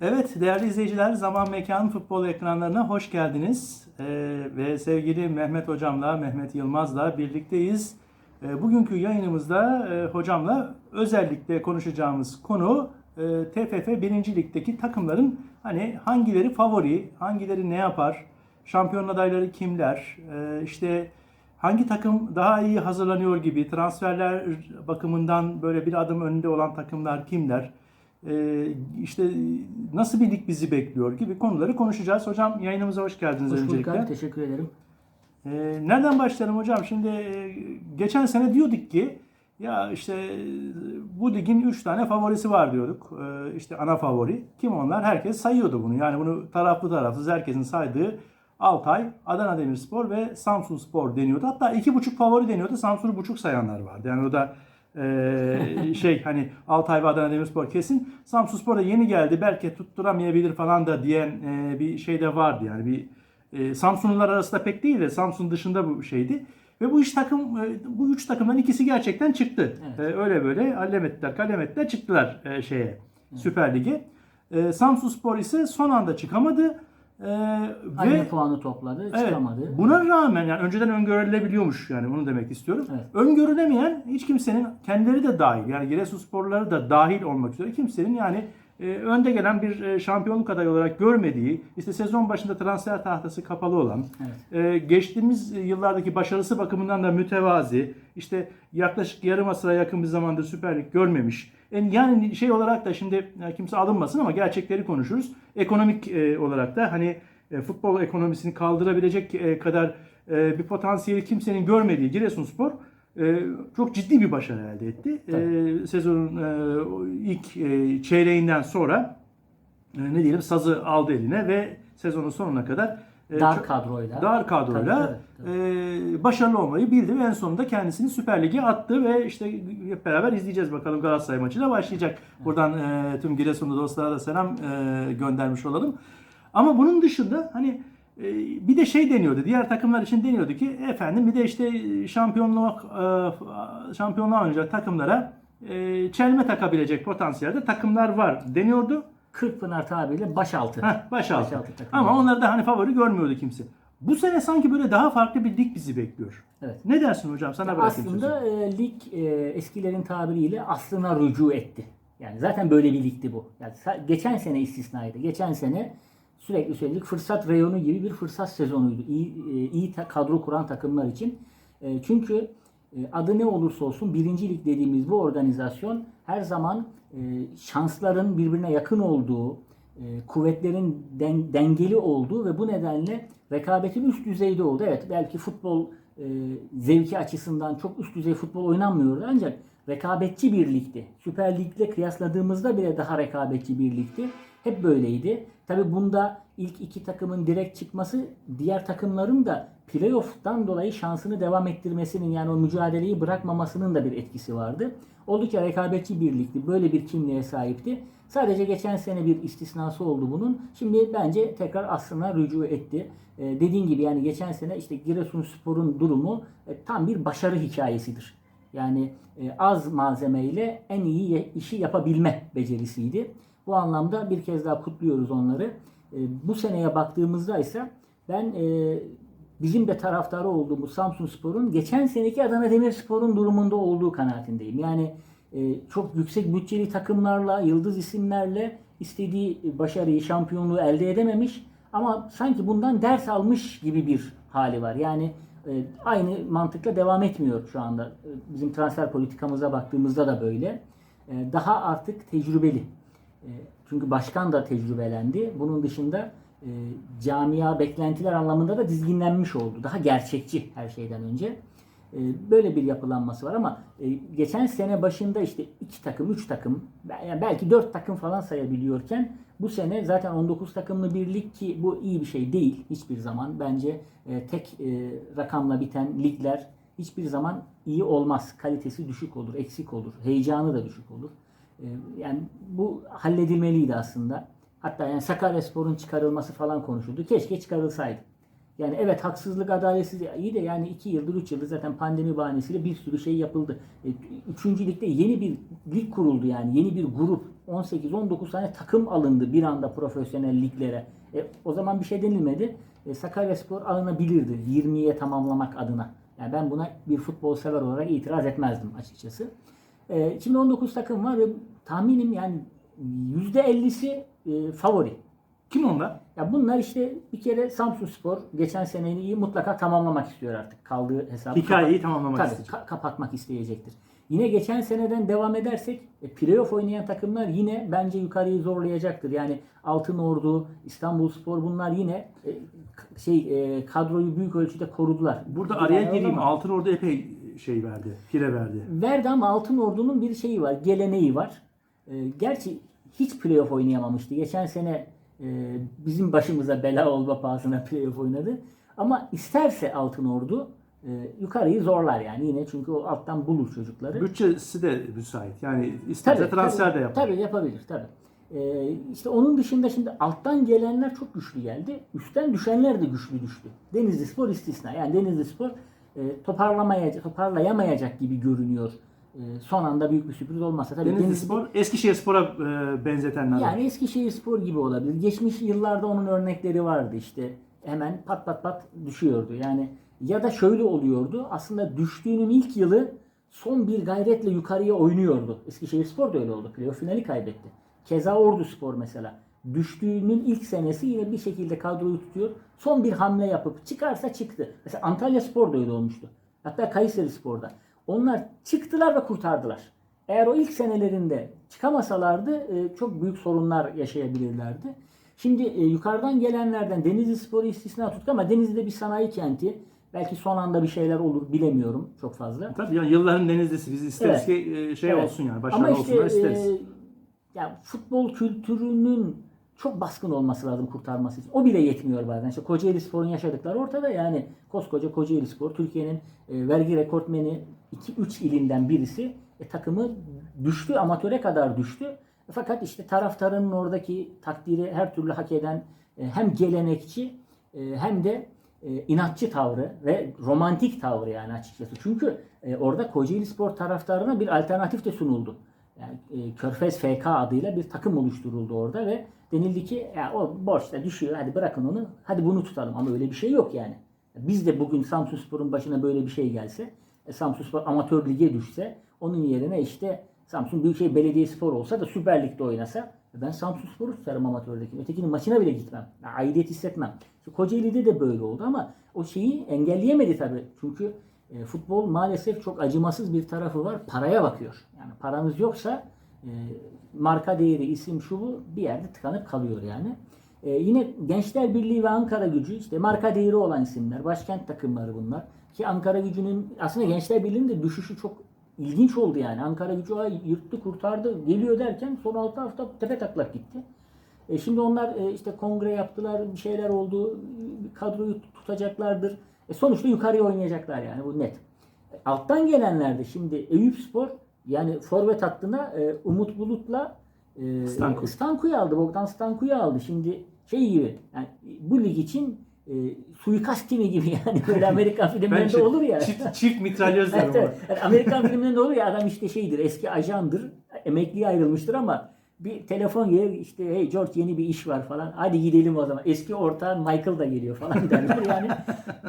Evet değerli izleyiciler Zaman Mekan Futbol ekranlarına hoş geldiniz. Ee, ve sevgili Mehmet Hocam'la, Mehmet Yılmaz'la birlikteyiz. Ee, bugünkü yayınımızda e, hocamla özellikle konuşacağımız konu e, TFF 1. Lig'deki takımların hani hangileri favori, hangileri ne yapar, şampiyon adayları kimler, e, işte hangi takım daha iyi hazırlanıyor gibi, transferler bakımından böyle bir adım önünde olan takımlar kimler, işte nasıl bir lig bizi bekliyor gibi konuları konuşacağız. Hocam yayınımıza hoş geldiniz Hoş öncelikle. abi, teşekkür ederim. Ee, nereden başlayalım hocam? Şimdi e, geçen sene diyorduk ki ya işte e, bu ligin 3 tane favorisi var diyorduk. Ee, işte ana favori. Kim onlar? Herkes sayıyordu bunu. Yani bunu taraflı tarafsız herkesin saydığı Altay, Adana Demirspor ve Samsun Spor deniyordu. Hatta iki buçuk favori deniyordu. Samsun'u buçuk sayanlar vardı. Yani o da e, şey hani Altay ve Adana Demirspor kesin. Samsun Spor da yeni geldi. Belki tutturamayabilir falan da diyen e, bir şey de vardı. Yani bir e, Samsunlular arasında pek değil de Samsun dışında bu şeydi. Ve bu üç takım, e, bu üç takımdan ikisi gerçekten çıktı. Evet. E, öyle böyle allem ettiler, kalem ettiler, çıktılar e, şeye, Süper Lig'e. E, Samsun Spor ise son anda çıkamadı. E, Aynı ve puanı topladı, Evet. çıkamadı. Buna rağmen yani önceden öngörülebiliyormuş yani onu demek istiyorum. Evet. Öngörülemeyen hiç kimsenin kendileri de dahil yani Giresunsporları da dahil olmak üzere kimsenin yani e, önde gelen bir e, şampiyonluk adayı olarak görmediği, işte sezon başında transfer tahtası kapalı olan, e, geçtiğimiz yıllardaki başarısı bakımından da mütevazi, işte yaklaşık yarım asıra yakın bir zamandır Süper Lig görmemiş. En- Yani şey olarak da şimdi e, kimse alınmasın ama gerçekleri konuşuruz. Ekonomik e, olarak da hani e, futbol ekonomisini kaldırabilecek e, kadar e, bir potansiyeli kimsenin görmediği Giresunspor e, çok ciddi bir başarı elde etti. E, sezonun e, ilk e, çeyreğinden sonra e, ne diyelim sazı aldı eline ve sezonun sonuna kadar e, Dar çok- kadroyla. dar kadroyla Tabii, tabii, e, başarılı olmayı bildi ve en sonunda kendisini Süper Lig'e attı ve işte hep beraber izleyeceğiz bakalım Galatasaray maçıyla başlayacak. Buradan e, tüm Giresunlu dostlara da selam e, göndermiş olalım. Ama bunun dışında hani e, bir de şey deniyordu. Diğer takımlar için deniyordu ki efendim bir de işte şampiyonluk e, şampiyonluğa oynayacak takımlara e, çelme takabilecek potansiyelde takımlar var deniyordu. Kırkpınar tabiriyle başaltı. Heh, başaltı. Başaltı. Ama onları da hani favori görmüyordu kimse. Bu sene sanki böyle daha farklı bir lig bizi bekliyor. Evet. Ne dersin hocam? Sana bırakayım sözü. Aslında e, lig e, eskilerin tabiriyle aslına rücu etti. Yani zaten böyle bir ligdi bu. Yani geçen sene istisnaydı. Geçen sene sürekli söyledik fırsat reyonu gibi bir fırsat sezonuydu. İyi, e, iyi kadro kuran takımlar için. E, çünkü e, adı ne olursa olsun birinci lig dediğimiz bu organizasyon her zaman şansların birbirine yakın olduğu, e, kuvvetlerin den- dengeli olduğu ve bu nedenle rekabetin üst düzeyde oldu. Evet belki futbol e, zevki açısından çok üst düzey futbol oynanmıyordu ancak rekabetçi bir ligdi. Süper Lig'le kıyasladığımızda bile daha rekabetçi bir ligdi. Hep böyleydi. Tabi bunda ilk iki takımın direkt çıkması diğer takımların da playoff'tan dolayı şansını devam ettirmesinin yani o mücadeleyi bırakmamasının da bir etkisi vardı. Oldukça rekabetçi bir ligdi. Böyle bir kimliğe sahipti. Sadece geçen sene bir istisnası oldu bunun. Şimdi bence tekrar aslına rücu etti. Ee, dediğin gibi yani geçen sene işte Giresunspor'un durumu e, tam bir başarı hikayesidir. Yani e, az malzemeyle en iyi işi yapabilme becerisiydi. Bu anlamda bir kez daha kutluyoruz onları. E, bu seneye baktığımızda ise ben e, bizim de taraftarı olduğumuz Samsun Spor'un geçen seneki Adana Demirspor'un durumunda olduğu kanaatindeyim. Yani e, çok yüksek bütçeli takımlarla, yıldız isimlerle istediği başarıyı, şampiyonluğu elde edememiş ama sanki bundan ders almış gibi bir hali var. Yani e, aynı mantıkla devam etmiyor şu anda. E, Bizim transfer politikamıza baktığımızda da böyle. E, Daha artık tecrübeli. E, Çünkü başkan da tecrübelendi. Bunun dışında e, camia beklentiler anlamında da dizginlenmiş oldu. Daha gerçekçi her şeyden önce. E, Böyle bir yapılanması var ama e, geçen sene başında işte iki takım, üç takım, belki dört takım falan sayabiliyorken bu sene zaten 19 takımlı bir lig ki bu iyi bir şey değil hiçbir zaman. Bence e, tek e, rakamla biten ligler hiçbir zaman iyi olmaz. Kalitesi düşük olur, eksik olur, heyecanı da düşük olur. E, Yani bu halledilmeliydi aslında. Hatta yani Sakaryaspor'un çıkarılması falan konuşuldu. Keşke çıkarılsaydı. Yani evet haksızlık, adaletsizlik iyi de yani 2 yıldır, 3 yıldır zaten pandemi bahanesiyle bir sürü şey yapıldı. E, Üçüncü ligde yeni bir lig kuruldu yani. Yeni bir grup 18-19 tane takım alındı bir anda profesyonel liglere. E, o zaman bir şey denilmedi. E, Sakaryaspor alınabilirdi 20'ye tamamlamak adına. Yani ben buna bir futbol sever olarak itiraz etmezdim açıkçası. E, şimdi 19 takım var ve tahminim yani %50'si e, favori. Kim onlar? Ya bunlar işte bir kere Samsunspor geçen seneyi mutlaka tamamlamak istiyor artık. Kaldığı hesabı Hikayeyi tamamlamak Tabii, isteyecek. ka- kapatmak isteyecektir. Yine geçen seneden devam edersek e, playoff oynayan takımlar yine bence yukarıyı zorlayacaktır. Yani Altınordu, İstanbulspor bunlar yine e, şey e, kadroyu büyük ölçüde korudular. Burada araya Yani gireyim. ama- Altın orada epey şey verdi. Fire verdi. Verdi ama Altınordu'nun bir şeyi var, geleneği var. E, gerçi hiç playoff oynayamamıştı. Geçen sene e, bizim başımıza bela olma pahasına playoff oynadı. Ama isterse Altınordu e, yukarıyı zorlar yani yine çünkü o alttan bulur çocukları. Bütçesi de müsait. Yani isterse transfer de yapar. Tabii yapabilir tabii. Ee, işte onun dışında şimdi alttan gelenler çok güçlü geldi. Üstten düşenler de güçlü düştü. Denizli Spor istisna. Yani Denizli Spor e, toparlamayacak, toparlayamayacak gibi görünüyor. E, son anda büyük bir sürpriz olmazsa. Tabii Denizli Denizli- Spor Eskişehir Spor'a e, benzetenler var. yani Eskişehir Spor gibi olabilir. Geçmiş yıllarda onun örnekleri vardı işte. Hemen pat pat pat düşüyordu. Yani ya da şöyle oluyordu. Aslında düştüğünün ilk yılı son bir gayretle yukarıya oynuyordu. Eskişehir Spor da öyle oldu. Playoff finali kaybetti. Keza Ordu Spor mesela. Düştüğünün ilk senesi yine bir şekilde kadroyu tutuyor. Son bir hamle yapıp çıkarsa çıktı. Mesela Antalya Spor da öyle olmuştu. Hatta Kayseri Spor'da. Onlar çıktılar ve kurtardılar. Eğer o ilk senelerinde çıkamasalardı e, çok büyük sorunlar yaşayabilirlerdi. Şimdi e, yukarıdan gelenlerden Denizli Spor'u istisna tuttuk ama Denizli'de bir sanayi kenti. Belki son anda bir şeyler olur bilemiyorum çok fazla. Tabii yani yılların Denizlisi. Biz isteriz Evet. ki e, şey Evet. olsun yani. Başarılı Ama işte olsunlar isteriz. e, yani futbol kültürünün çok baskın olması lazım kurtarması için. O bile yetmiyor bazen. İşte Kocaeli Spor'un yaşadıkları ortada yani koskoca Kocaeli Spor Türkiye'nin e, vergi rekortmeni 2-3 ilinden birisi. E, takımı düştü, amatöre kadar düştü. Fakat işte taraftarının oradaki takdiri her türlü hak eden e, hem gelenekçi e, hem de e, inatçı tavrı ve romantik tavrı yani açıkçası. Çünkü e, orada Kocaeli Spor taraftarına bir alternatif de sunuldu. Yani e, Körfez FK adıyla bir takım oluşturuldu orada ve denildi ki ya o borçta düşüyor hadi bırakın onu hadi bunu tutalım ama öyle bir şey yok yani. Biz de bugün Samsunspor'un başına böyle bir şey gelse e, Samsunspor amatör lige düşse onun yerine işte Samsun Büyükşehir Belediyespor olsa da Süper Lig'de oynasa ben Samsunspor'u tutarım amatördeki. Ötekinin maçına bile gitmem. Yani aidiyet hissetmem. İşte Kocaeli'de de böyle oldu ama o şeyi engelleyemedi tabii. Çünkü e, futbol maalesef çok acımasız bir tarafı var. Paraya bakıyor. Yani paranız yoksa e, marka değeri, isim şu bu bir yerde tıkanıp kalıyor yani. E, yine Gençler Birliği ve Ankara Gücü işte marka değeri olan isimler. Başkent takımları bunlar. Ki Ankara Gücü'nün aslında Gençler Birliği'nin de düşüşü çok ilginç oldu yani. Ankara Gücü ay yırttı kurtardı geliyor derken son 6 hafta tepe taklak gitti. E şimdi onlar e, işte kongre yaptılar, bir şeyler oldu, kadroyu tutacaklardır. E sonuçta yukarıya oynayacaklar yani bu net. E, alttan gelenler de şimdi Eyüp Spor yani forvet hattına e, Umut Bulut'la e, Stanku. Stanku'yu aldı. Bogdan Stanku'yu aldı. Şimdi şey gibi yani bu lig için e, suikast timi gibi yani böyle Amerikan filmlerinde Bence olur ya. Çift, çift mitralyöz var Evet, evet. Yani Amerikan filmlerinde olur ya adam işte şeydir eski ajandır emekliye ayrılmıştır ama bir telefon gelir işte hey George yeni bir iş var falan hadi gidelim o zaman eski ortağın Michael da geliyor falan derler yani.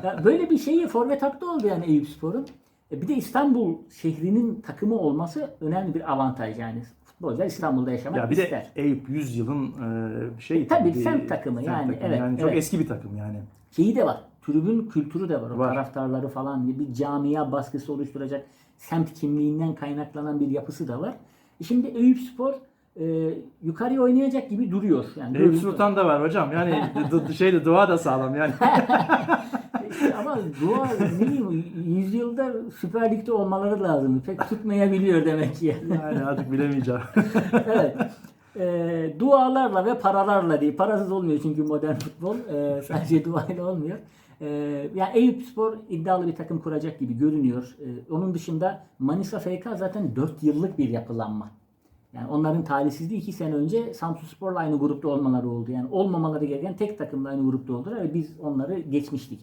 Ya böyle bir şeyi forvet hattı oldu yani Eyüp Spor'un. E bir de İstanbul şehrinin takımı olması önemli bir avantaj yani. Futbolcular İstanbul'da yaşamak Ya bir ister. de Eyüp 100 yılın e, şey Tabii, bir- semt takımı yani, takımı. evet, yani çok evet. eski bir takım yani. şeyi de var. Tribün kültürü de var. O Var. taraftarları falan bir camia baskısı oluşturacak semt kimliğinden kaynaklanan bir yapısı da var. E şimdi Eyüp Spor e, yukarıya oynayacak gibi duruyor. Yani Eyüp Sultan da var hocam. Yani şeyde dua da sağlam yani. Ama dua bileyim yüzyılda Süper Lig'de olmaları lazım. Pek tutmayabiliyor demek ki. yani artık bilemeyeceğim. evet. E, dualarla ve paralarla değil. Parasız olmuyor çünkü modern futbol. E, sadece duayla olmuyor. E, yani Eyüp Spor iddialı bir takım kuracak gibi görünüyor. E, onun dışında Manisa FK zaten 4 yıllık bir yapılanma. Yani onların talihsizliği 2 sene önce Samsun Spor'la aynı grupta olmaları oldu. Yani olmamaları gereken tek takımla aynı grupta oldular ve biz onları geçmiştik.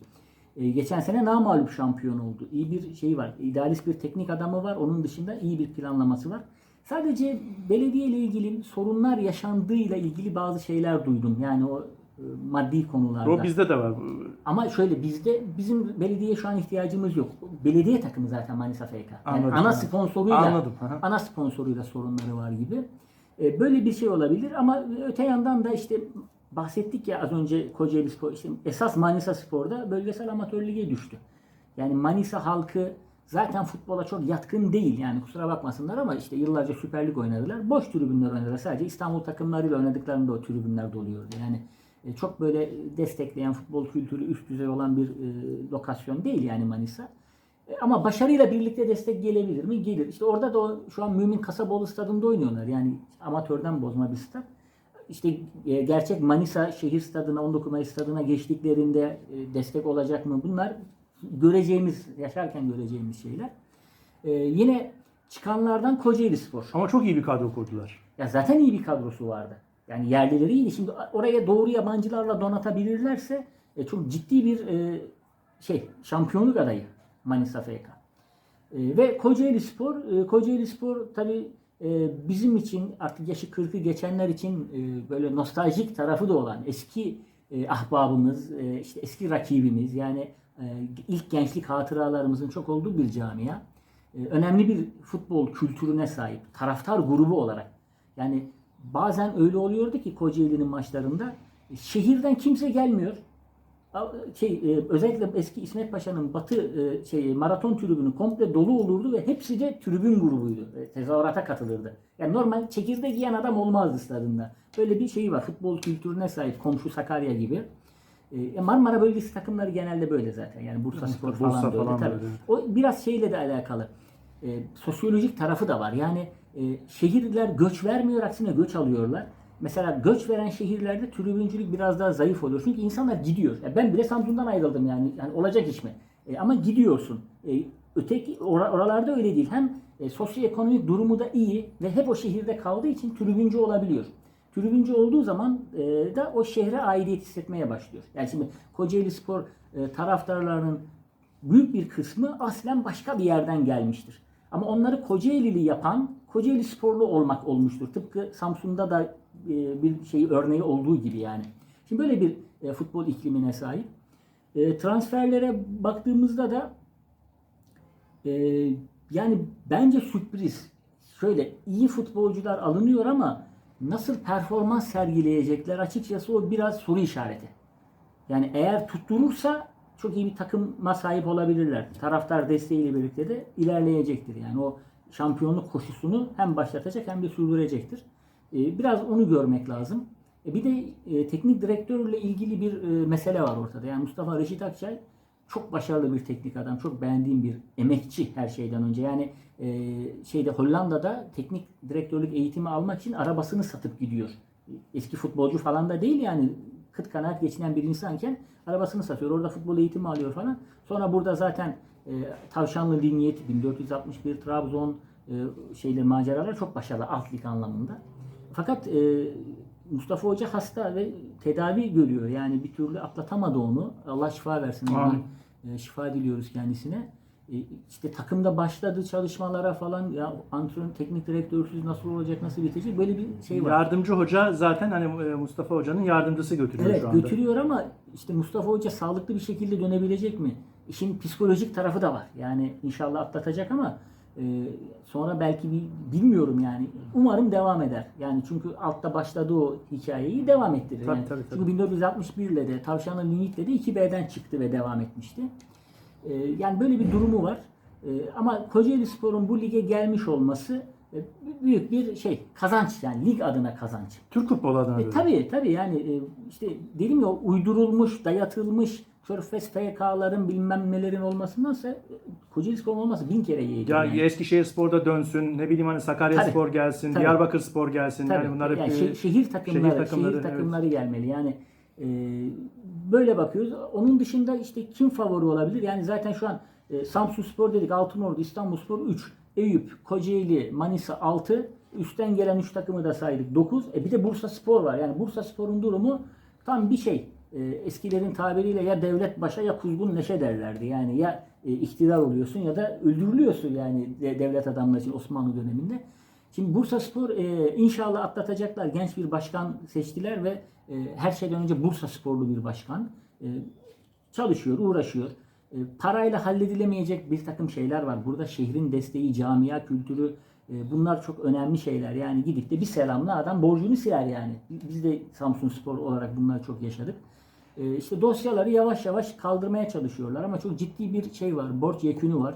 E, geçen sene namağlup şampiyon oldu. İyi bir şey var. İdealist bir teknik adamı var. Onun dışında iyi bir planlaması var. Sadece belediye ile ilgili sorunlar yaşandığıyla ilgili bazı şeyler duydum. Yani o e, maddi konularda. O bizde de var. Ama şöyle bizde bizim belediye şu an ihtiyacımız yok. Belediye takımı zaten Manisa FK. Yani Anladım, ana anladım. sponsoruyla Anladım, hı. ana sponsoruyla sorunları var gibi. E, Böyle bir şey olabilir ama öte yandan da işte bahsettik ya az önce Kocaeli Spor işte esas Manisa Spor'da bölgesel amatör lige düştü. Yani Manisa halkı zaten futbola çok yatkın değil yani kusura bakmasınlar ama işte yıllarca Süper Lig oynadılar. Boş tribünler oynadılar. Sadece İstanbul takımlarıyla oynadıklarında o tribünler doluyordu. Yani e, çok böyle destekleyen futbol kültürü üst düzey olan bir e, lokasyon değil yani Manisa. E, Ama başarıyla birlikte destek gelebilir mi? Gelir. İşte orada da o, şu an Mümin Kasaboğlu stadında oynuyorlar. Yani amatörden bozma bir stat. İşte e, gerçek Manisa şehir stadına, 19 Mayıs stadına geçtiklerinde e, destek olacak mı? Bunlar göreceğimiz, yaşarken göreceğimiz şeyler. E, yine çıkanlardan Kocaeli Spor. Ama çok iyi bir kadro kurdular. Ya zaten iyi bir kadrosu vardı. Yani yerlileri iyiydi. Şimdi oraya doğru yabancılarla donatabilirlerse e, çok ciddi bir e, şey şampiyonluk adayı Manisa FK. E, ve Kocaeli Spor, e, Kocaeli Spor tabi bizim için artık yaşı 40'ı geçenler için e, böyle nostaljik tarafı da olan eski e, ahbabımız, e, işte eski rakibimiz yani ilk gençlik hatıralarımızın çok olduğu bir camia. Önemli bir futbol kültürüne sahip, taraftar grubu olarak. Yani bazen öyle oluyordu ki Kocaeli'nin maçlarında şehirden kimse gelmiyor. Şey, e, özellikle eski İsmet Paşa'nın batı şey maraton tribünü komple dolu olurdu ve hepsi de tribün grubuydu. E, Tezahürata katılırdı. Yani normal çekirdek yiyen adam olmazdı stadında. Böyle bir şey var. Futbol kültürüne sahip komşu Sakarya gibi. Marmara bölgesi takımları genelde böyle zaten. Yani Bursa Spor Bursa falan, da öyle. falan Tabii. O biraz şeyle de alakalı. E, sosyolojik tarafı da var. Yani e, şehirler göç vermiyor aksine göç alıyorlar. Mesela göç veren şehirlerde tribüncülük biraz daha zayıf oluyor. Çünkü insanlar gidiyor. Ya ben bile Samsun'dan ayrıldım yani. yani olacak iş mi? E, ama gidiyorsun. E, öteki ora- oralarda öyle değil. Hem e, sosyoekonomik durumu da iyi ve hep o şehirde kaldığı için tribüncü olabiliyor. Tribüncü olduğu zaman e, da o şehre aidiyet hissetmeye başlıyor. Yani şimdi Kocaeli Spor e, taraftarlarının büyük bir kısmı aslen başka bir yerden gelmiştir. Ama onları Kocaelili yapan Kocaeli sporlu olmak olmuştur. Tıpkı Samsun'da da e, bir şey örneği olduğu gibi yani. Şimdi böyle bir e, futbol iklimine sahip. E, transferlere baktığımızda da yani bence sürpriz. Şöyle iyi futbolcular alınıyor ama nasıl performans sergileyecekler açıkçası o biraz soru işareti. Yani eğer tutturursa çok iyi bir takıma sahip olabilirler. Taraftar desteğiyle birlikte de ilerleyecektir. Yani o şampiyonluk koşusunu hem başlatacak hem de sürdürecektir. Ee, Biraz onu görmek lazım. E, Bir de e, teknik direktörle ilgili bir e, mesele var ortada. Yani Mustafa Reşit Akçay çok başarılı bir teknik adam. Çok beğendiğim bir emekçi her şeyden önce. Yani şeyde Hollanda'da teknik direktörlük eğitimi almak için arabasını satıp gidiyor. Eski futbolcu falan da değil yani kıt kanaat geçinen bir insanken arabasını satıyor. Orada futbol eğitimi alıyor falan. Sonra burada zaten e, Tavşanlı Linyet 1461 Trabzon e, şeyle maceralar çok başarılı alt lig anlamında. Fakat e, Mustafa Hoca hasta ve tedavi görüyor. Yani bir türlü atlatamadı onu. Allah şifa versin. Oradan, e, şifa diliyoruz kendisine. E, işte takımda başladı çalışmalara falan ya antrenör teknik direktörsüz nasıl olacak nasıl bitecek böyle bir şey var. Yardımcı hoca zaten hani e, Mustafa Hoca'nın yardımcısı götürüyor Evet şu anda. götürüyor ama işte Mustafa Hoca sağlıklı bir şekilde dönebilecek mi? İşin psikolojik tarafı da var. Yani inşallah atlatacak ama e, sonra belki bir bilmiyorum yani. Umarım devam eder. Yani çünkü altta başladığı o hikayeyi devam ettirir. Tabii, yani. tabii, tabii. Çünkü 1961 ile de Tavşanlı Linyit'le de 2B'den çıktı ve devam etmişti. E, yani böyle bir durumu var. E, ama Kocaeli Spor'un bu lige gelmiş olması e, büyük bir şey kazanç yani lig adına kazanç. Türk futbolu adına E, tabii tabii yani e, işte dedim ya uydurulmuş, dayatılmış Körfez FK'ların bilmem nelerin olmasındansa e, Kocaeli Spor'un olması bin kere iyidir. Ya yani. Eskişehir Spor'da dönsün, ne bileyim hani Sakarya Tabii. Spor gelsin, Tabii. Diyarbakır Spor gelsin. Tabii. Yani bunlar hep Yani şe- şehir takımları, şehir takımları, takımları, evet. gelmeli. Yani e, böyle bakıyoruz. Onun dışında işte kim favori olabilir? Yani zaten şu an e, Samsun Spor dedik, Altınordu, İstanbul Spor 3, Eyüp, Kocaeli, Manisa 6, üstten gelen 3 takımı da saydık 9. E bir de Bursa Spor var. Yani Bursa Spor'un durumu tam bir şey. E, eskilerin tabiriyle ya devlet başa ya kuzgun neşe derlerdi. Yani ya e, iktidar oluyorsun ya da öldürülüyorsun yani de- devlet adamları için Osmanlı döneminde. Şimdi Bursa Spor e, inşallah atlatacaklar. Genç bir başkan seçtiler ve her şeyden önce Bursa Sporlu bir başkan. Çalışıyor, uğraşıyor. Parayla halledilemeyecek bir takım şeyler var. Burada şehrin desteği, camia kültürü bunlar çok önemli şeyler. Yani gidip de bir selamla adam borcunu siler yani. Biz de Samsun Spor olarak bunları çok yaşadık. E, işte dosyaları yavaş yavaş kaldırmaya çalışıyorlar ama çok ciddi bir şey var. Borç yekünü var.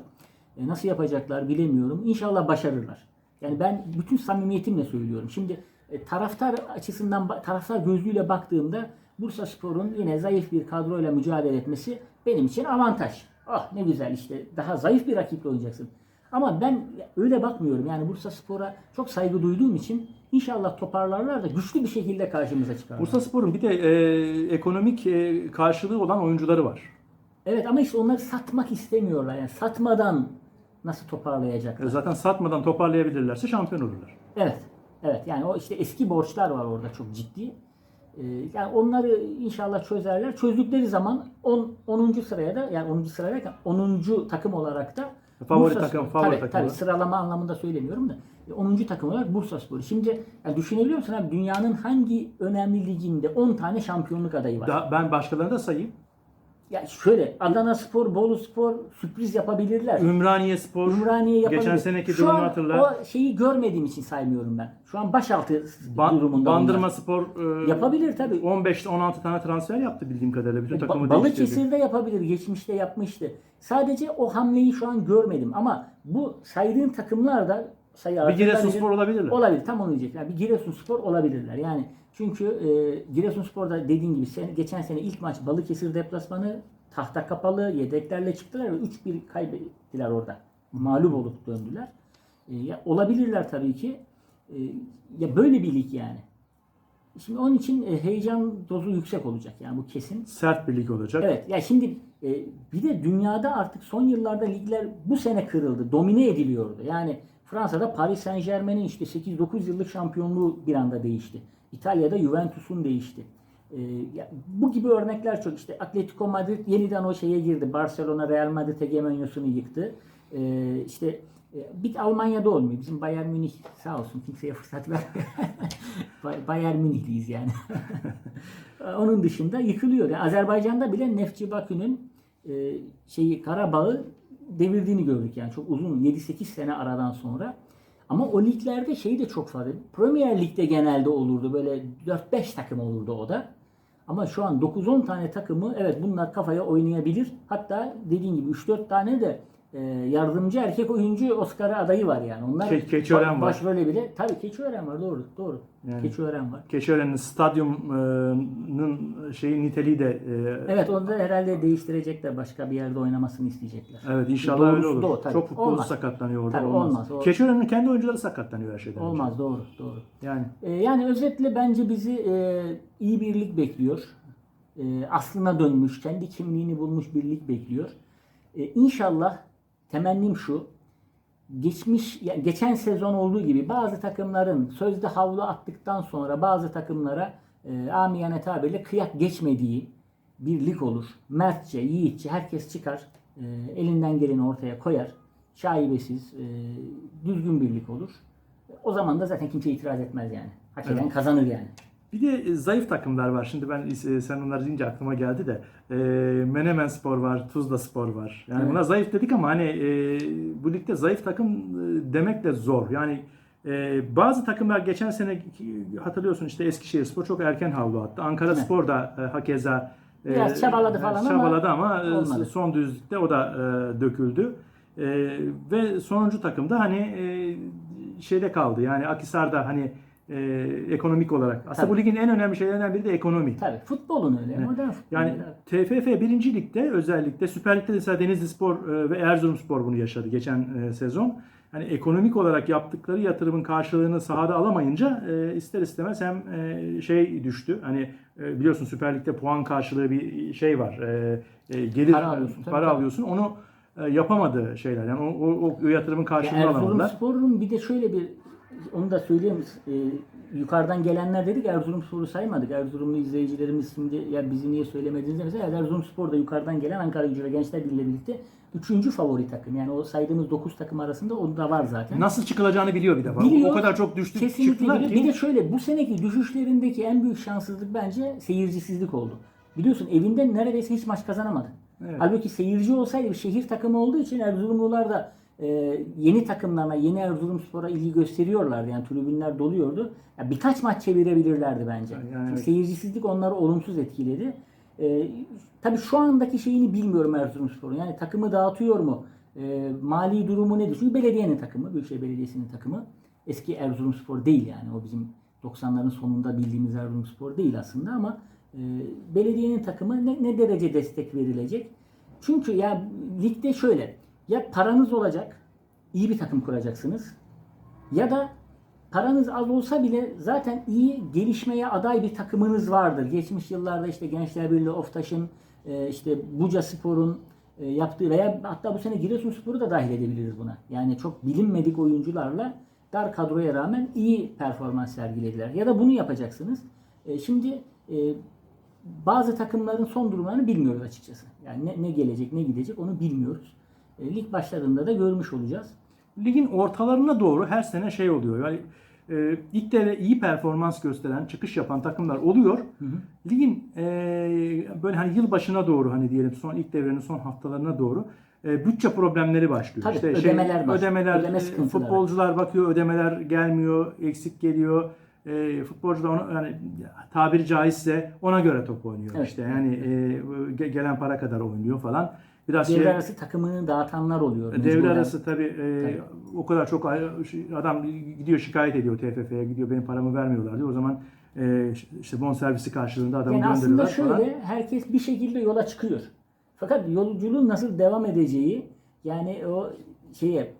E, nasıl yapacaklar bilemiyorum. İnşallah başarırlar. Yani ben bütün samimiyetimle söylüyorum. Şimdi e, taraftar açısından taraftar gözlüğüyle baktığımda Bursa Spor'un yine zayıf bir kadroyla mücadele etmesi benim için avantaj. Ah ne güzel işte daha zayıf bir rakiple oynayacaksın. Ama ben öyle bakmıyorum. Yani Bursa Spor'a çok saygı duyduğum için inşallah toparlarlar da güçlü bir şekilde karşımıza çıkarlar. Bursa Spor'un bir de e, ekonomik e, karşılığı olan oyuncuları var. Evet ama işte onları satmak istemiyorlar. Yani satmadan nasıl toparlayacaklar? E, zaten satmadan toparlayabilirlerse şampiyon olurlar. Evet. Evet yani o işte eski borçlar var orada çok ciddi. Ee, yani onları inşallah çözerler. Çözdükleri zaman 10 10. sıraya da yani 10. sıraya 10. takım olarak da Favori Bursa takım, Spor- favori tabii, takım tabii sıralama anlamında söylemiyorum da. 10. takım olarak Bursa Spor. Şimdi yani düşünebiliyor musun abi dünyanın hangi önemli liginde 10 tane şampiyonluk adayı var? Daha, ben başkalarını da sayayım. Ya şöyle Adana Spor, Bolu Spor sürpriz yapabilirler. Ümraniye Spor, Ümraniye yapabilir. geçen seneki Şu durumu hatırla. o şeyi görmediğim için saymıyorum ben. Şu an başaltı Ban- durumunda. Bandırma bunlar. Spor e, Yapabilir tabii. 15-16 tane transfer yaptı bildiğim kadarıyla. Bütün takımı Ba-. Balıkesir'de yapabilir. Geçmişte yapmıştı. Sadece o hamleyi şu an görmedim. Ama bu saydığın takımlar sayı Bir arasında Giresunspor olabilirler. Olabilir. Tam onu diyecektim. Yani bir Giresunspor olabilirler. Yani çünkü e, Giresunspor'da dediğin gibi sen, geçen sene ilk maç Balıkesir deplasmanı tahta kapalı yedeklerle çıktılar ve 3-1 kaybettiler orada. Mağlup olup döndüler. E, ya olabilirler tabii ki. E, ya böyle bir lig yani. Şimdi onun için e, heyecan dozu yüksek olacak yani bu kesin. Sert bir lig olacak. Evet ya şimdi e, bir de dünyada artık son yıllarda ligler bu sene kırıldı. Domine ediliyordu. Yani Fransa'da Paris Saint Germain'in işte 8-9 yıllık şampiyonluğu bir anda değişti. İtalya'da Juventus'un değişti. E, ya bu gibi örnekler çok. İşte Atletico Madrid yeniden o şeye girdi. Barcelona Real Madrid hegemonyasını yıktı. E, işte e, bir Almanya'da olmuyor. Bizim Bayern Münih sağ olsun kimseye fırsat vermiyor. Bay- Bayern Münihliyiz yani. Onun dışında yıkılıyor. Yani Azerbaycan'da bile Neftçi Bakü'nün e, şeyi Karabağ'ı devirdiğini gördük yani çok uzun 7-8 sene aradan sonra. Ama o liglerde şey de çok fazla. Premier Lig'de genelde olurdu böyle 4-5 takım olurdu o da. Ama şu an 9-10 tane takımı evet bunlar kafaya oynayabilir. Hatta dediğin gibi 3-4 tane de e, yardımcı erkek oyuncu Oscar adayı var yani. Onlar Ke- Keçiören var. Başrole bile. Tabii Keçiören var doğru doğru. Yani. Keçiören var. Keçiören'in stadyumunun şeyi niteliği de e, Evet onu da herhalde değiştirecekler. Başka bir yerde oynamasını isteyecekler. Evet inşallah Doğrusu öyle olur. o, tabii. Çok futbolcu Olmaz. sakatlanıyor orada. Tabii, olmaz. olmaz, o- Keçiören'in kendi oyuncuları sakatlanıyor her şeyden önce. Olmaz doğru doğru. Yani Ee, yani özetle bence bizi e, iyi bir lig bekliyor. E, aslına dönmüş, kendi kimliğini bulmuş bir lig bekliyor. E, inşallah temennim şu. Geçmiş geçen sezon olduğu gibi bazı takımların sözde havlu attıktan sonra bazı takımlara e, amiyane tabirle kıyak geçmediği bir lig olur. Mertçe, yiğitçe herkes çıkar. e, elinden geleni ortaya koyar. Şaibesiz, e, düzgün bir lig olur. O zaman da zaten kimse itiraz etmez yani. Hak eden Evet. kazanır yani. Bir de e, zayıf takımlar var. Şimdi ben e, sen onları deyince aklıma geldi de e, Menemen Spor var, Tuzla Spor var. Yani Evet. buna zayıf dedik ama hani e, bu ligde zayıf takım e, demek de zor. Yani e, bazı takımlar geçen sene hatırlıyorsun işte Eskişehir Spor çok erken havlu attı. Ankara Evet. Spor da e, hakeza e, Biraz çabaladı falan ama çabaladı ama, e, olmadı. son düzlükte o da e, döküldü. E, ve sonuncu takımda hani e, şeyde kaldı. Yani Akisar'da hani e, ekonomik olarak. Aslında Tabii. bu ligin en önemli şeylerinden biri de ekonomi. Tabii futbolun öyle. Modern futbol. Yani öyle. TFF 1. Lig'de özellikle Süper Lig'de de mesela Denizli Spor e, ve Erzurumspor bunu yaşadı geçen e, sezon. Hani ekonomik olarak yaptıkları yatırımın karşılığını sahada alamayınca e, ister istemez hem e, şey düştü. Hani e, biliyorsun Süper Lig'de puan karşılığı bir şey var. E, e, gelir Para alıyorsun, para tabii. alıyorsun. Onu e, yapamadı şeyler. Yani o, o, o yatırımın Ya karşılığını alamadılar. Erzurumspor'un bir de şöyle bir onu da söyleyeyim. E, yukarıdan gelenler dedik Erzurumspor'u saymadık. Erzurumlu izleyicilerimiz şimdi ya bizi niye söylemediniz demese Erzurumspor da yukarıdan gelen Ankara Gücü ve Gençler Birliği birlikte üçüncü favori takım. Yani o saydığımız 9 takım arasında o da var zaten. Nasıl çıkılacağını biliyor bir defa. Biliyor. O kadar çok düştü Kesinlikle çıktılar biliyor. ki. Bir de şöyle bu seneki düşüşlerindeki en büyük şanssızlık bence seyircisizlik oldu. Biliyorsun evinde neredeyse hiç maç kazanamadı. Evet. Halbuki seyirci olsaydı bir şehir takımı olduğu için Erzurumlular da e, yeni takımlarına, yeni Erzurumspor'a ilgi gösteriyorlardı. Yani tribünler doluyordu. Ya birkaç maç çevirebilirlerdi bence. Yani Çünkü evet. Seyircisizlik onları olumsuz etkiledi. E, tabii şu andaki şeyini bilmiyorum Erzurumspor'un. Yani takımı dağıtıyor mu? E, mali durumu nedir? Çünkü belediyenin takımı, Büyükşehir Belediyesi'nin takımı. Eski Erzurumspor değil yani. O bizim 90'ların sonunda bildiğimiz Erzurumspor değil aslında ama e, belediyenin takımı ne, ne derece destek verilecek? Çünkü ya ligde şöyle ya paranız olacak, iyi bir takım kuracaksınız ya da paranız az olsa bile zaten iyi gelişmeye aday bir takımınız vardır. Geçmiş yıllarda işte Gençler Birliği, Oftaş'ın, e, işte Buca Spor'un e, yaptığı veya hatta bu sene Giresunspor'u da dahil edebiliriz buna. Yani çok bilinmedik oyuncularla dar kadroya rağmen iyi performans sergilediler. Ya da bunu yapacaksınız. E, Şimdi bazı takımların son durumlarını bilmiyoruz açıkçası. Yani ne, ne gelecek, ne gidecek onu bilmiyoruz. E, lig başladığında da görmüş olacağız. Ligin ortalarına doğru her sene şey oluyor. Yani e, ilk devre iyi performans gösteren, çıkış yapan takımlar oluyor. Ligin e, böyle hani yıl başına doğru hani diyelim son ilk devrenin son haftalarına doğru e, bütçe problemleri başlıyor. Tabii, işte ödemeler var. ödemeler, Ödeme e, futbolcular bakıyor ödemeler gelmiyor, eksik geliyor. E, futbolcu da onu yani tabiri caizse ona göre top oynuyor Evet. işte. Yani e, ge- gelen para kadar oynuyor falan. Biraz Devre şey, arası takımını dağıtanlar oluyor. Devre mecburen. arası tabii, e, o kadar çok adam gidiyor şikayet ediyor TFF'ye gidiyor benim paramı vermiyorlar diyor. O zaman e, işte bon servisi karşılığında adamı Yani aslında gönderiyorlar şöyle falan. herkes bir şekilde yola çıkıyor. Fakat yolculuğun nasıl devam edeceği yani o şeye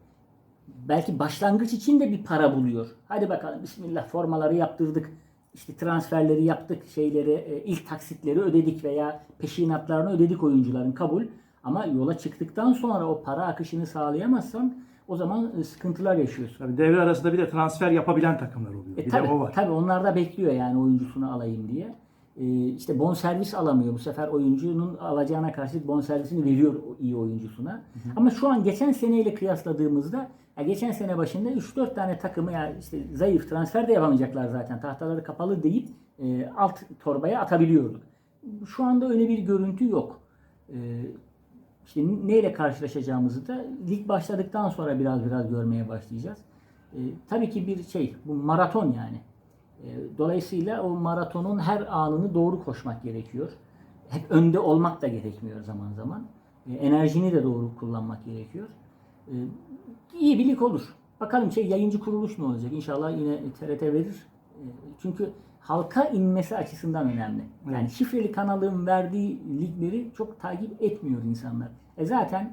belki başlangıç için de bir para buluyor. Hadi bakalım bismillah formaları yaptırdık. işte transferleri yaptık, şeyleri e, ilk taksitleri ödedik veya peşinatlarını ödedik oyuncuların kabul. Ama yola çıktıktan sonra o para akışını sağlayamazsan o zaman e, sıkıntılar yaşıyorsun. Tabii devre arasında bir de transfer yapabilen takımlar oluyor. E, bir tabii, de o var. tabii onlar da bekliyor yani oyuncusunu alayım diye. E, işte bonservis alamıyor. Bu sefer oyuncunun alacağına karşılık bonservisini veriyor o iyi oyuncusuna. Ama şu an geçen seneyle kıyasladığımızda ya geçen sene başında 3-4 tane takımı ya işte zayıf transfer de yapamayacaklar zaten. Tahtaları kapalı deyip e, alt torbaya atabiliyorduk. Şu anda öyle bir görüntü yok. E, işte neyle karşılaşacağımızı da lig başladıktan sonra biraz biraz görmeye başlayacağız. E, tabii ki bir şey, bu maraton yani. E, dolayısıyla o maratonun her anını doğru koşmak gerekiyor. Hep önde olmak da gerekmiyor zaman zaman. E, enerjini de doğru kullanmak gerekiyor. E, iyi bir lig olur. Bakalım şey yayıncı kuruluş ne olacak? İnşallah yine TRT verir. E, çünkü halka inmesi açısından önemli. Yani şifreli kanalın verdiği ligleri çok takip etmiyor insanlar. E zaten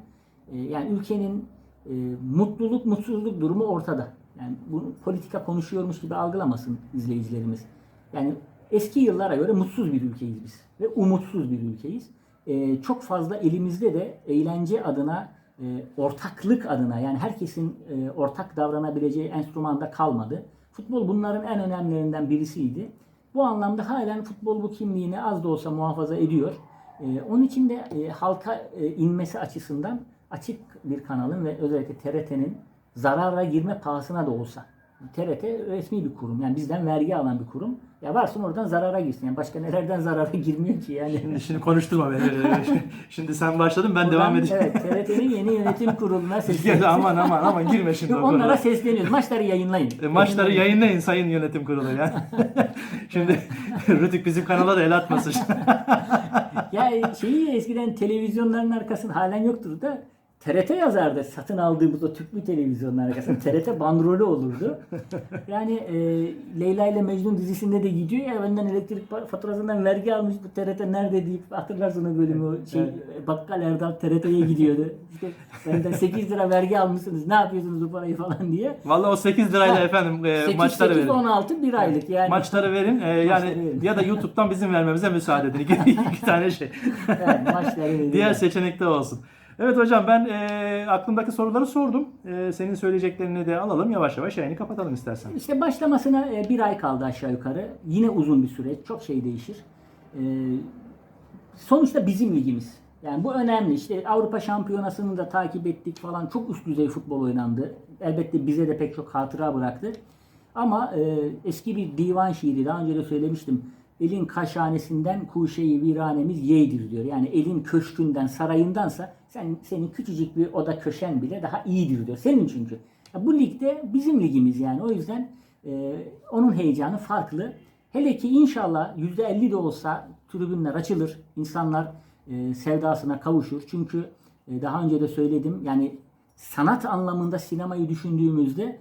e, yani ülkenin e, mutluluk mutsuzluk durumu ortada. Yani bunu politika konuşuyormuş gibi algılamasın izleyicilerimiz. Yani eski yıllara göre mutsuz bir ülkeyiz biz ve umutsuz bir ülkeyiz. E, çok fazla elimizde de eğlence adına, e, ortaklık adına yani herkesin e, ortak davranabileceği enstrümanda kalmadı. Futbol bunların en önemlilerinden birisiydi. Bu anlamda halen futbol bu kimliğini az da olsa muhafaza ediyor. E, onun için de e, halka e, inmesi açısından açık bir kanalın ve özellikle TRT'nin zarara girme pahasına da olsa. TRT resmi bir kurum. Yani bizden vergi alan bir kurum. Ya varsın oradan zarara girsin. Yani başka nelerden zarara girmiyor ki yani. Şimdi, şimdi konuşturma beni. şimdi sen başladın ben devam Buradan, edeceğim. Evet, TRT'nin yeni yönetim kuruluna sesleniyoruz. aman aman aman girme şimdi o Onlara konuya. sesleniyoruz. Maçları yayınlayın. E, maçları yayınlayın sayın yönetim kurulu ya. Şimdi Rütük bizim kanala da el atmasın. Ya şeyi eskiden televizyonların arkasında halen yoktur da TRT yazardı satın aldığımız o tüplü televizyonların arkasında TRT bandrolü olurdu. Yani e, Leyla ile Mecnun dizisinde de gidiyor ya benden elektrik faturasından vergi almış bu TRT nerede deyip hatırlarsın o bölümü şey Bakkal Erdal TRT'ye gidiyordu. İşte benden 8 lira vergi almışsınız ne yapıyorsunuz bu parayı falan diye. Vallahi o 8 lirayla efendim e, 8, maçları 8, verin. 16 bir aylık yani. Maçları verin. e, yani verin. ya da YouTube'dan bizim vermemize müsaade edin. İki, iki tane şey. Evet, maçları veriyorlar. Diğer seçenekte olsun. Evet hocam ben e, aklımdaki soruları sordum. E, senin söyleyeceklerini de alalım. Yavaş yavaş yayını kapatalım istersen. İşte başlamasına e, bir ay kaldı aşağı yukarı. Yine uzun bir süreç. Çok şey değişir. E, sonuçta bizim ligimiz. Yani bu önemli. İşte Avrupa Şampiyonası'nı da takip ettik falan. Çok üst düzey futbol oynandı. Elbette bize de pek çok hatıra bıraktı. Ama e, eski bir divan şiiri daha önce de söylemiştim. Elin kaşhanesinden kuşeyi viranemiz yeydir diyor. Yani elin köşkünden, sarayındansa sen senin küçücük bir oda köşen bile daha iyidir diyor. Senin çünkü. Ya bu ligde bizim ligimiz yani. O yüzden e, onun heyecanı farklı. Hele ki inşallah %50 de olsa tribünler açılır. İnsanlar e, sevdasına kavuşur. Çünkü e, daha önce de söyledim yani sanat anlamında sinemayı düşündüğümüzde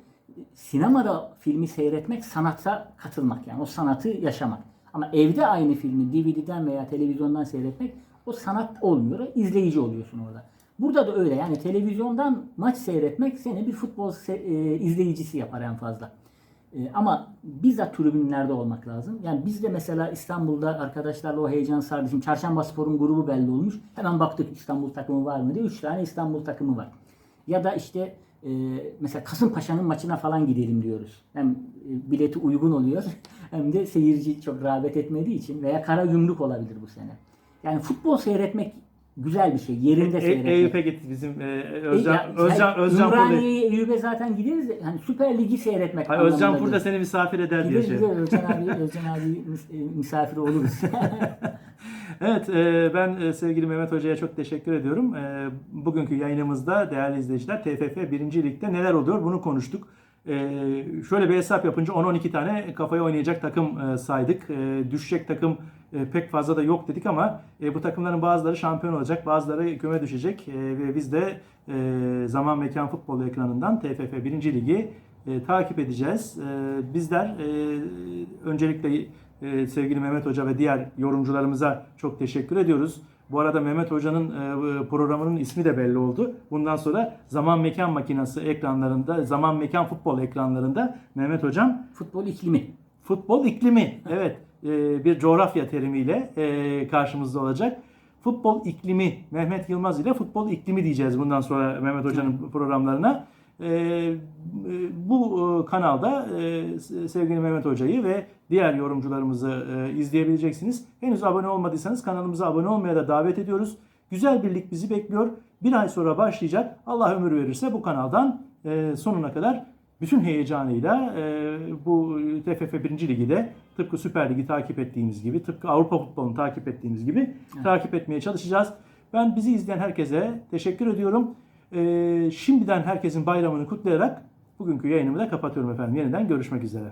sinemada filmi seyretmek sanata katılmak yani o sanatı yaşamak. Ama evde aynı filmi DVD'den veya televizyondan seyretmek o sanat olmuyor. izleyici oluyorsun orada. Burada da öyle yani televizyondan maç seyretmek seni bir futbol se- e, izleyicisi yapar en fazla. E, ama bizzat tribünlerde olmak lazım. Yani biz de mesela İstanbul'da arkadaşlarla o heyecan sardı. Şimdi Çarşamba Spor'un grubu belli olmuş. Hemen baktık İstanbul takımı var mı diye. Üç tane İstanbul takımı var. Ya da işte e, mesela Kasımpaşa'nın maçına falan gidelim diyoruz. Hem e, bileti uygun oluyor hem de seyirci çok rağbet etmediği için veya kara yumruk olabilir bu sene. Yani futbol seyretmek güzel bir şey. Yerinde E, seyretmek. Eyüp'e gitti bizim e, Özcan, E, ya, Özcan, Özcan Ümraniye'ye, Eyüp'e zaten gideriz. de, Hani Süper Ligi seyretmek Hayır, Özcan anlamında Pur da değil. seni misafir eder diye Gideriz şey. gideriz. Özcan abi, Özcan abi e, misafir oluruz. Evet, e, ben e, sevgili Mehmet Hoca'ya çok teşekkür ediyorum. E, Bugünkü yayınımızda değerli izleyiciler TFF 1. Lig'de neler oluyor bunu konuştuk. E, Şöyle bir hesap yapınca 10-12 tane kafaya oynayacak takım e, saydık. E, Düşecek takım e, pek fazla da yok dedik ama e, bu takımların bazıları şampiyon olacak, bazıları küme düşecek. E, Ve biz de e, Zaman Mekan Futbol ekranından TFF 1. Ligi e, takip edeceğiz. E, bizler e, öncelikle e, sevgili Mehmet Hoca ve diğer yorumcularımıza çok teşekkür ediyoruz. Bu arada Mehmet Hoca'nın e, programının ismi de belli oldu. Bundan sonra Zaman Mekan Makinası ekranlarında, Zaman Mekan Futbol ekranlarında Mehmet Hocam Futbol iklimi. Futbol iklimi, evet e, bir coğrafya terimiyle e, karşımızda olacak. Futbol iklimi, Mehmet Yılmaz ile futbol iklimi diyeceğiz bundan sonra Mehmet Hoca'nın programlarına. E, bu kanalda e, sevgili Mehmet Hoca'yı ve diğer yorumcularımızı e, izleyebileceksiniz. Henüz abone olmadıysanız kanalımıza abone olmaya da davet ediyoruz. Güzel birlik bizi bekliyor. Bir ay sonra başlayacak. Allah ömür verirse bu kanaldan e, sonuna kadar bütün heyecanıyla e, bu TFF 1. Ligi de tıpkı Süper Lig'i takip ettiğimiz gibi, tıpkı Avrupa futbolunu takip ettiğimiz gibi takip etmeye çalışacağız. Ben bizi izleyen herkese teşekkür ediyorum. E, şimdiden herkesin bayramını kutlayarak bugünkü yayınımı da kapatıyorum efendim. Yeniden görüşmek üzere.